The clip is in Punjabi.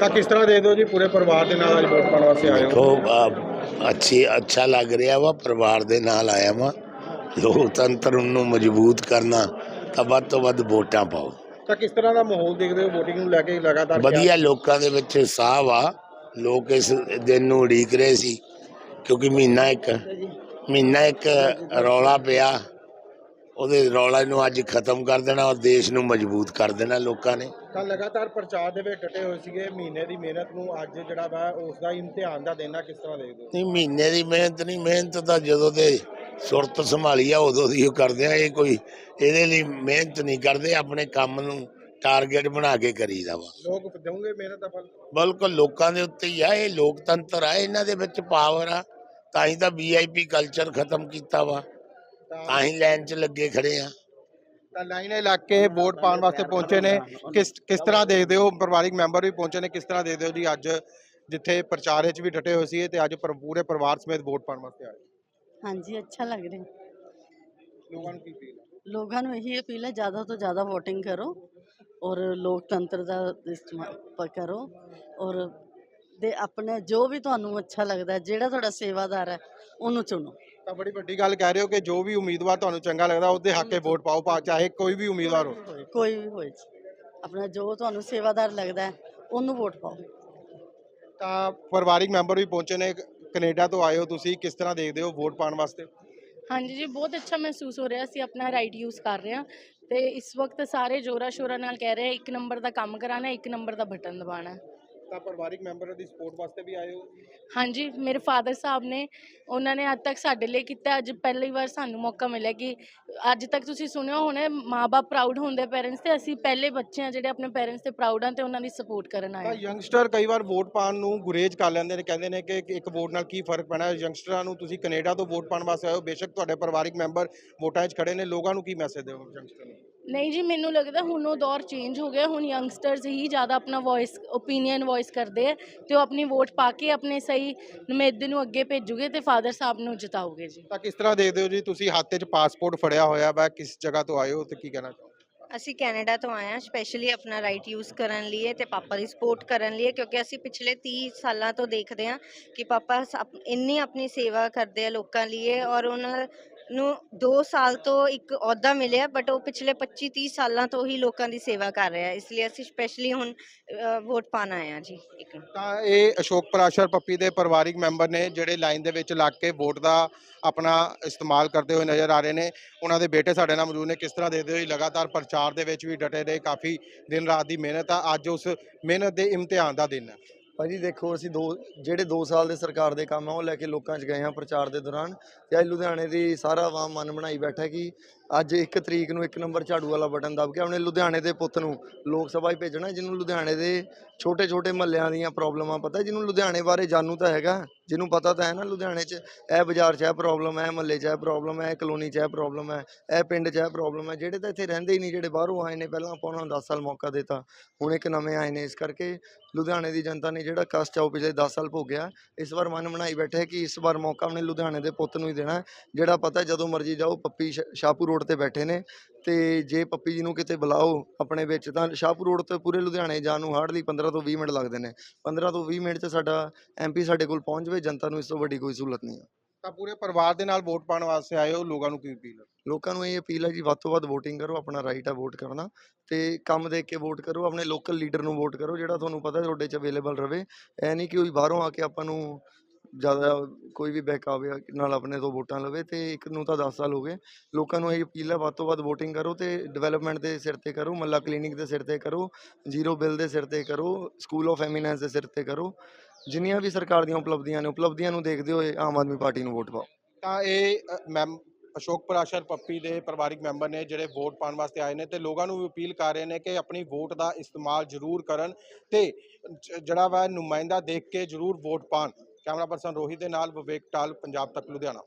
ਤਾਂ ਕਿਸ ਤਰ੍ਹਾਂ ਦੇ ਦਿਓ ਜੀ ਪੂਰੇ ਪਰਿਵਾਰ ਦੇ ਨਾਲ ਅੱਜ ਵੋਟ ਪਾਉਣ ਵਾਸਤੇ ਆਏ ਹੋ? ਦੇਖੋ ਅੱਛੀ ਅੱਛਾ ਲੱਗ ਰਿਹਾ ਵਾ ਪਰਿਵਾਰ ਦੇ ਨਾਲ ਆਇਆ ਵਾ। ਲੋਕਤੰਤਰ ਨੂੰ ਮਜ਼ਬੂਤ ਕਰਨਾ ਤਾਂ ਵੱਧ ਤੋਂ ਵੱਧ ਵੋਟਾਂ ਪਾਓ। ਤਾਂ ਕਿਸ ਤਰ੍ਹਾਂ ਦਾ ਮਾਹੌਲ ਦੇਖਦੇ ਹੋ VOTING ਨੂੰ ਲੈ ਕੇ ਲਗਾਤਾਰ ਵਧੀਆ ਲੋਕਾਂ ਦੇ ਵਿੱਚ ਉਤਸ਼ਾਹ ਵਾ। ਲੋਕ ਇਸ ਦਿਨ ਨੂੰ ਉਡੀਕ ਰਹੇ ਸੀ ਕਿਉਂਕਿ ਮਹੀਨਾ ਇੱਕ ਮਹੀਨਾ ਇੱਕ ਰੌਲਾ ਪਿਆ। ਉਹਦੇ ਰੌਲਾ ਨੂੰ ਅੱਜ ਖਤਮ ਕਰ ਦੇਣਾ ਔਰ ਦੇਸ਼ ਨੂੰ ਮਜ਼ਬੂਤ ਕਰ ਦੇਣਾ ਲੋਕਾਂ ਨੇ। ਤਾਂ ਲਗਾਤਾਰ ਪ੍ਰਚਾਰ ਦੇ ਵਿੱਚ ਡਟੇ ਹੋਏ ਸੀਗੇ। ਮਹੀਨੇ ਦੀ ਮਿਹਨਤ ਨੂੰ ਅੱਜ ਜਿਹੜਾ ਵਾ ਉਸ ਦਾ ਇਮਤਿਹਾਨ ਦਾ ਦੇਣਾ ਕਿਸ ਤਰ੍ਹਾਂ ਦੇਖਦੇ ਹੋ? ਨਹੀਂ ਮਹੀਨੇ ਦੀ ਮਿਹਨਤ ਨਹੀਂ ਮਿਹਨਤ ਤਾਂ ਜਦੋਂ ਦੇ ਸੁਰਤ ਸੰਭਾਲੀ ਆ ਉਦੋਂ ਦੀ ਉਹ ਕਰਦੇ ਆ। ਇਹ ਕੋਈ ਇਹਦੇ ਲਈ ਮਿਹਨਤ ਨਹੀਂ ਕਰਦੇ ਆਪਣੇ ਕੰਮ ਨੂੰ ਟਾਰਗੇਟ ਬਣਾ ਕੇ ਕਰੀਦਾ ਵਾ। ਲੋਕ ਦੇਵੋਗੇ ਮਿਹਨਤ ਦਾ ਫਲ? ਬਿਲਕੁਲ ਲੋਕਾਂ ਦੇ ਉੱਤੇ ਹੀ ਆ ਇਹ ਲੋਕਤੰਤਰ ਆ ਇਹਨਾਂ ਦੇ ਵਿੱਚ ਪਾਵਰ ਆ। ਤਾਂ ਹੀ ਤਾਂ ਵੀਆਈਪੀ ਕਲਚਰ ਖਤਮ ਕੀਤਾ ਵਾ। ਤਾਂ ਹੀ ਲਾਈਨ 'ਚ ਲੱਗੇ ਖੜੇ ਆ। ਤਾਂ ਲਾਈਨ ਇਲਾਕੇ ਵੋਟ ਪਾਉਣ ਵਾਸਤੇ ਪਹੁੰਚੇ ਨੇ। ਕਿਸ ਕਿਸ ਤਰ੍ਹਾਂ ਦੇਖਦੇ ਹੋ ਪਰਿਵਾਰਿਕ ਮੈਂਬਰ ਵੀ ਪਹੁੰਚੇ ਨੇ? ਕਿਸ ਤਰ੍ਹਾਂ ਦੇਖਦੇ ਹੋ ਜੀ ਅੱਜ ਜਿੱਥੇ ਪ੍ਰਚਾਰ ਵਿੱਚ ਵੀ ਡਟੇ ਹੋਏ ਸੀ ਤੇ ਅੱਜ ਪਰ- ਪੂਰੇ ਪਰਿਵਾਰ ਸਮੇਤ ਵੋਟ ਪਾਉਣ ਵਾਸਤੇ ਆਏ? ਹਾਂਜੀ ਅੱਛਾ ਲੱਗ ਰਿਹਾ। ਲੋਕਾਂ ਨੂੰ ਕੀ ਫੀਲ ਲੋਕਾਂ ਨੂੰ ਇਹੀ ਅਪੀਲ ਹੈ ਜ਼ਿਆਦਾ ਤੋਂ ਜ਼ਿਆਦਾ VOTING ਕਰੋ ਔਰ ਲੋਕਤੰਤਰ ਦਾ ਇਸਤੇਮਾਲ ਪ- ਕਰੋ ਔਰ ਦੇ ਆਪਣੇ ਜੋ ਵੀ ਤੁਹਾਨੂੰ ਅੱਛਾ ਲੱਗਦਾ ਹੈ, ਜਿਹੜਾ ਤੁਹਾਡਾ ਸੇਵਾਦਾਰ ਹੈ ਉਹਨੂੰ ਚੁਣੋ। ਤਾਂ ਬੜੀ ਵੱਡੀ ਗੱਲ ਕਹਿ ਰਹੇ ਹੋ ਕਿ ਜੋ ਵੀ ਉਮੀਦਵਾਰ ਤੁਹਾਨੂੰ ਚੰਗਾ ਲੱਗਦਾ ਉਹਦੇ ਹੱਕੇ ਵੋਟ ਪਾਓ ਭਾ- ਚਾਹੇ ਕੋਈ ਵੀ ਉਮੀਦਵਾਰ ਹੋ ਕੋਈ ਵੀ ਹੋਏ। ਆਪਣਾ ਜੋ ਤੁਹਾਨੂੰ ਸੇਵਾਦਾਰ ਲੱਗਦਾ ਹੈ, ਉਹਨੂੰ ਵੋਟ ਪਾਓ। ਤਾਂ ਪਰਿਵਾਰਿਕ ਮੈਂਬਰ ਵੀ ਪਹੁੰਚੇ ਨੇ ਕੈਨੇਡਾ ਤੋਂ ਆਏ ਹੋ ਤੁਸੀਂ ਕਿਸ ਤਰ੍ਹਾਂ ਦੇਖਦੇ ਹੋ ਵੋਟ ਪਾਉਣ ਵਾਸਤੇ? ਹਾਂਜੀ ਜੀ ਬਹੁਤ ਅੱਛਾ ਮਹਿਸੂਸ ਹੋ ਰਿਹਾ ਸੀ ਆਪਣਾ ਰਾਈਟ ਯੂਜ਼ ਕਰ ਰਹੇ ਹਾਂ। ਤੇ ਇਸ ਵਕਤ ਸਾਰੇ ਜੋਰਾ ਸ਼ੋਰਾ ਨਾਲ ਕਹਿ ਰਹੇ ਇੱਕ ਨੰਬਰ ਦਾ ਕੰਮ ਕਰਾਣਾ ਇੱਕ ਨੰਬਰ ਦਾ ਬਟਨ ਦਬਾਣਾ ਤਾਂ ਪਰਿਵਾਰਿਕ ਮੈਂਬਰ ਦੀ ਸਪੋਰਟ ਵਾਸਤੇ ਵੀ ਆਏ ਹੋ ਹਾਂਜੀ ਮੇਰੇ ਫਾਦਰ ਸਾਹਿਬ ਨੇ ਉਹਨਾਂ ਨੇ ਅੱਜ ਤੱਕ ਸਾਡੇ ਲਈ ਕੀਤਾ ਅੱਜ ਪਹਿਲੀ ਵਾਰ ਸਾਨੂੰ ਮੌਕਾ ਮਿਲਿਆ ਕਿ ਅੱਜ ਤੱਕ ਤੁਸੀਂ ਸੁਣਿਆ ਹੋਣਾ ਮਾਪੇ ਪ੍ਰਾਊਡ ਹੁੰਦੇ ਪੇਰੈਂਟਸ ਤੇ ਅਸੀਂ ਪਹਿਲੇ ਬੱਚੇ ਆ ਜਿਹੜੇ ਆਪਣੇ ਪੇਰੈਂਟਸ ਤੇ ਪ੍ਰਾਊਡ ਆ ਤੇ ਉਹਨਾਂ ਦੀ ਸਪੋਰਟ ਕਰਨ ਆਏ ਤਾਂ ਹਾਂ। ਯੰਗਸਟਰ ਕਈ ਵਾਰ ਵੋਟ ਪਾਉਣ ਨੂੰ ਗੁਰੇਜ ਕਰ ਲੈਂਦੇ ਨੇ ਕਹਿੰਦੇ ਨੇ ਕਿ ਇੱਕ ਵੋਟ ਨਾਲ ਕੀ ਫ਼ਰਕ ਪੈਣਾ ਯੰਗਸਟਰਾਂ ਨੂੰ ਤੁਸੀਂ ਕੈਨੇਡਾ ਤੋਂ ਵੋਟ ਪਾਉਣ ਵਾਸਤੇ ਆਏ ਹੋ ਬੇਸ਼ੱਕ ਤੁਹਾਡੇ ਪਰਿਵਾਰਿਕ ਮੈਂਬਰ ਵੋਟਾਂ 'ਚ ਖੜੇ ਨੇ ਲੋਕਾਂ ਨੂੰ ਕੀ ਮੈਸੇਜ ਦਿਓ ਯੰਗਸਟਰ ਨੂੰ ਨਹੀਂ ਜੀ ਮੈਨੂੰ ਲੱਗਦਾ ਹੁਣ ਉਹ ਦੌਰ ਚੇਂਜ ਹੋ ਗਿਆ ਹੁਣ ਯੰਗਸਟਰਸ ਹੀ ਜ਼ਿਆਦਾ ਆਪਣਾ ਵੌਇਸ ਓਪੀਨੀਅਨ ਵੌਇਸ ਕਰਦੇ ਆ ਤੇ ਉਹ ਆਪਣੀ ਵੋਟ ਪਾ ਕੇ ਆਪਣੇ ਸਹੀ ਨੁਮਾਇੰਦੇ ਨੂੰ ਅੱਗੇ ਭੇਜੂਗੇ ਤੇ ਫਾਦਰ ਸਾਹਿਬ ਨੂੰ ਜਿਤਾਓਗੇ ਜੀ। ਤਾਂ ਕਿਸ ਤਰ੍ਹਾਂ ਦੇਖਦੇ ਹੋ ਜੀ? ਤੁਸੀਂ ਹੱਥ 'ਚ ਪਾਸਪੋਰਟ ਫੜਿਆ ਹੋਇਆ ਵਾ ਕਿਸ ਜਗ੍ਹਾ ਤੋਂ ਆਏ ਹੋ ਤੇ ਕੀ ਕਹਿਣਾ ਚਾਹੋ ਅਸੀਂ ਕੈਨੇਡਾ ਤੋਂ ਆਏ ਹਾਂ ਸਪੈਸ਼ਲੀ ਆਪਣਾ ਰਾਈਟ ਯੂਜ਼ ਕਰਨ ਲਈ ਤੇ ਪਾਪਾ ਦੀ ਸਪੋਰਟ ਕਰਨ ਲਈ ਕਿਉਂਕਿ ਅਸੀਂ ਪਿਛਲੇ 30 ਸਾਲਾਂ ਤੋਂ ਦੇਖਦੇ ਹਾਂ ਕਿ ਪਾਪਾ ਇੰਨੀ ਆਪਣੀ ਸੇਵਾ ਕਰਦੇ ਆ ਲੋਕਾਂ ਲਈ ਔਰ ਉਹਨਾਂ ਨੂੰ 2 ਸਾਲ ਤੋਂ ਇੱਕ ਅਹੁਦਾ ਮਿਲਿਆ ਬਟ ਉਹ ਪਿਛਲੇ 25 30 ਸਾਲਾਂ ਤੋਂ ਹੀ ਲੋਕਾਂ ਦੀ ਸੇਵਾ ਕਰ ਰਿਹਾ ਇਸ ਲਈ ਅਸੀਂ ਸਪੈਸ਼ਲੀ ਹੁਣ ਅ, ਵੋਟ ਪਾਣ ਆਏ ਹਾਂ ਜੀ ਇੱਕ ਤਾਂ ਇਹ ਅਸ਼ੋਕ ਪਰਾਸ਼ਰ ਪੱਪੀ ਦੇ ਪਰਿਵਾਰਿਕ ਮੈਂਬਰ ਨੇ ਜਿਹੜੇ ਲਾਈਨ ਦੇ ਵਿੱਚ ਲੱਗ ਕੇ ਵੋਟ ਦਾ ਆਪਣਾ ਇਸਤੇਮਾਲ ਕਰਦੇ ਹੋਏ ਨਜ਼ਰ ਆ ਰਹੇ ਨੇ। ਉਹਨਾਂ ਦੇ ਬੇਟੇ ਸਾਡੇ ਨਾਲ ਮੌਜੂਦ ਨੇ। ਕਿਸ ਤਰ੍ਹਾਂ ਦੇਖਦੇ ਹੋਏ ਲਗਾਤਾਰ ਪ੍ਰਚਾਰ ਦੇ ਵਿੱਚ ਵੀ ਡਟੇ ਰਹੇ ਕਾਫੀ ਦਿਨ ਰਾਤ ਦੀ ਮਿਹਨਤ ਆ। ਅੱਜ ਉਸ ਮਿਹਨਤ ਦੇ ਇਮਤਿਹਾਨ ਦਾ ਦਿਨ ਹੈ। ਭਾਜੀ ਦੇਖੋ, ਅਸੀਂ ਦੋ, ਜਿਹੜੇ 2 ਸਾਲ ਦੇ ਸਰਕਾਰ ਦੇ ਕੰਮ ਆ, ਉਹ ਲੈ ਕੇ ਲੋਕਾਂ 'ਚ ਗਏ ਹਾਂ ਪ੍ਰਚਾਰ ਦੇ ਦੌਰਾਨ ਤੇ ਅੱਜ ਲੁਧਿਆਣੇ ਦੀ ਸਾਰਾ ਆਵਾਮ ਮਨ ਬਣਾਈ ਬੈਠਾ ਕਿ ਅੱਜ 1 ਤਰੀਕ ਨੂੰ ਇੱਕ ਨੰਬਰ ਝਾੜੂ ਵਾਲਾ ਬਟਨ ਦਬ ਕੇ ਉਹਨੇ ਲੁਧਿਆਣੇ ਦੇ ਪੁੱਤ ਨੂੰ ਲੋਕ ਸਭਾ ਹੀ ਭੇਜਣਾ, ਜਿਹਨੂੰ ਲੁਧਿਆਣੇ ਦੇ ਛੋਟੇ ਛੋਟੇ ਮਹੱਲਿਆਂ ਦੀਆਂ ਪ੍ਰੋਬਲਮਾਂ ਪਤਾ, ਜਿਹਨੂੰ ਲੁਧਿਆਣੇ ਬਾਰੇ ਜਾਣੂ ਤਾਂ ਹੈਗਾ, ਜਿਹਨੂੰ ਪਤਾ ਤਾਂ ਹੈ ਨਾ ਲੁਧਿਆਣੇ 'ਚ ਇਹ ਬਾਜ਼ਾਰ 'ਚ ਇਹ ਪ੍ਰੋਬਲਮ ਹੈ, ਮਹੱਲੇ 'ਚ ਇਹ ਪ੍ਰੋਬਲਮ ਹੈ, ਇਹ ਕਲੋਨੀ 'ਚ ਇਹ ਪ੍ਰੋਬਲਮ ਹੈ, ਇਹ ਪਿੰਡ 'ਚ ਇਹ ਪ੍ਰੋਬਲਮ ਹੈ, ਜਿਹੜੇ ਤਾਂ ਇੱਥੇ ਰਹਿੰਦੇ ਹੀ ਨਹੀਂ, ਜਿਹੜੇ ਬਾਹਰੋਂ ਆਏ ਨੇ, ਪਹਿਲਾਂ ਆਪਾਂ ਉਹਨਾਂ ਨੂੰ 10 ਸਾਲ ਮੌਕਾ ਦਿੱਤਾ, ਹੁਣ ਇੱਕ ਨਵੇਂ ਆਏ ਨੇ, ਇਸ ਕਰਕੇ ਲੁਧਿਆਣੇ ਦੀ ਜਨਤਾ ਨੇ ਜਿਹੜਾ ਕਸ਼ਟ ਆ ਉਹ ਪਿਛਲੇ 10 ਸਾਲ ਭੋਗਿਆ, ਇਸ ਵਾਰ ਮਨ ਬਣਾਈ ਬੈਠੇ ਕਿ ਇਸ ਵਾਰ ਮੌਕਾ ਉਹਨੇ ਲੁਧਿਆਣੇ ਦੇ ਪੁੱਤ ਨੂੰ ਹੀ ਦੇਣਾ, ਜਿਹੜਾ ਪਤਾ ਜਦੋਂ ਮਰਜ਼ੀ ਜਾਓ, ਪੱਪੀ ਸ਼ਾਹਪੁਰ ਰੋਡ ਤੇ ਬੈਠੇ ਨੇ ਤੇ ਜੇ ਪੱਪੀ ਜੀ ਨੂੰ ਕਿਤੇ ਬੁਲਾਓ ਆਪਣੇ ਵਿੱਚ ਤਾਂ ਸ਼ਾਹਪੁਰ ਰੋਡ ਤੇ ਪੂਰੇ ਲੁਧਿਆਣੇ ਜਾਣ ਨੂੰ ਹਾਰਡਲੀ 15 ਤੋਂ 20 ਮਿੰਟ ਲੱਗਦੇ ਨੇ। 15 ਤੋਂ 20 ਮਿੰਟ 'ਚ ਸਾਡਾ ਐਮਪੀ ਸਾਡੇ ਕੋਲ ਪਹੁੰਚ ਜਾਵੇ ਜਨਤਾ ਨੂੰ ਇਸ ਤੋਂ ਵੱਡੀ ਕੋਈ ਸਹੂਲਤ ਨਹੀਂ ਹੈ ਤਾਂ ਪੂਰੇ ਪਰਿਵਾਰ ਦੇ ਨਾਲ ਵੋਟ ਪਾਉਣ ਵਾਸਤੇ ਆਏ ਹੋ? ਲੋਕਾਂ ਨੂੰ ਕੀ ਅਪੀਲ ਹੈ? ਲੋਕਾਂ ਨੂੰ ਇਹ ਅਪੀਲ ਹੈ ਜੀ ਵੱਧ ਤੋਂ ਵੱਧ VOTING ਕਰੋ ਆਪਣਾ ਰਾਈਟ ਹੈ ਵੋਟ ਕਰਨਾ ਤੇ ਕੰਮ ਦੇਖ ਕੇ ਵੋਟ ਕਰੋ ਆਪਣੇ ਲੋਕਲ ਲੀਡਰ ਨੂੰ ਵੋਟ ਕਰੋ ਜਿਹੜਾ ਤੁਹਾਨੂੰ ਪਤਾ ਤੁਹਾਡੇ 'ਚ ਅਵੇਲੇਬਲ ਰਵੇ। ਐ ਨਹੀਂ ਕਿ ਕੋਈ ਬਾਹਰੋਂ ਆ ਕੇ ਆਪਾਂ ਨੂੰ ਜ਼ਿਆਦਾ ਕੋਈ ਵੀ ਬਹਿਕਾਵੇ ਨਾਲ ਆਪਣੇ ਤੋਂ ਵੋਟਾਂ ਲਵੇ ਤੇ ਇੱਕ ਨੂੰ ਤਾਂ 10 ਸਾਲ ਹੋ ਗਏ। ਲੋਕਾਂ ਨੂੰ ਇਹ ਅਪੀਲ ਹੈ ਵੱਧ ਤੋਂ ਵੱਧ ਵੋਟਿੰਗ ਕਰੋ ਤੇ ਡਿਵੈਲਪਮੈਂਟ ਦੇ ਸਿਰ ਤੇ ਕਰੋ ਮੱਲਾ ਕਲੀਨਿਕ ਦੇ ਸਿਰ ਤੇ ਕਰੋ ਜ਼ੀਰੋ ਬਿੱਲ ਦੇ ਸਿਰ ਤੇ ਕਰੋ ਸਕੂਲ ਆਫ ਐਮੀਨੈਂਸ ਦੇ ਸਿਰ ਤੇ ਕਰੋ। ਜਿੰਨੀਆਂ ਵੀ ਸਰਕਾਰ ਦੀਆਂ ਉਪਲਬਧੀਆਂ ਨੇ ਉਪਲਬਧੀਆਂ ਨੂੰ ਦੇਖਦੇ ਹੋਏ ਆਮ ਆਦਮੀ ਪਾਰਟੀ ਨੂੰ ਵੋਟ ਪਾਓ। ਤਾਂ ਇਹ ਅ, ਮੈਮ ਅਸ਼ੋਕ ਪਰਾਸ਼ਰ ਪੱਪੀ ਦੇ ਪਰਿਵਾਰਿਕ ਮੈਂਬਰ ਨੇ ਜਿਹੜੇ ਵੋਟ ਪਾਉਣ ਵਾਸਤੇ ਆਏ ਨੇ ਤੇ ਲੋਕਾਂ ਨੂੰ ਵੀ ਅਪੀਲ ਕਰ ਰਹੇ ਨੇ ਕਿ ਆਪਣੀ ਵੋਟ ਦਾ ਇਸਤੇਮਾਲ ਜ਼ਰੂਰ ਕਰਨ ਤੇ ਜਿਹੜਾ ਵਾ ਨੁਮਾਇੰਦਾ ਦੇਖ ਕੇ ਜ਼ਰੂਰ ਵੋਟ ਪਾਣ ਕੈਮਰਾ ਪਰਸਨ ਰੋਹਿਤ ਦੇ ਨਾਲ ਵਿਵੇਕ ਟਾਲ ਪੰਜਾਬ ਤੱਕ ਲੁਧਿਆਣਾ।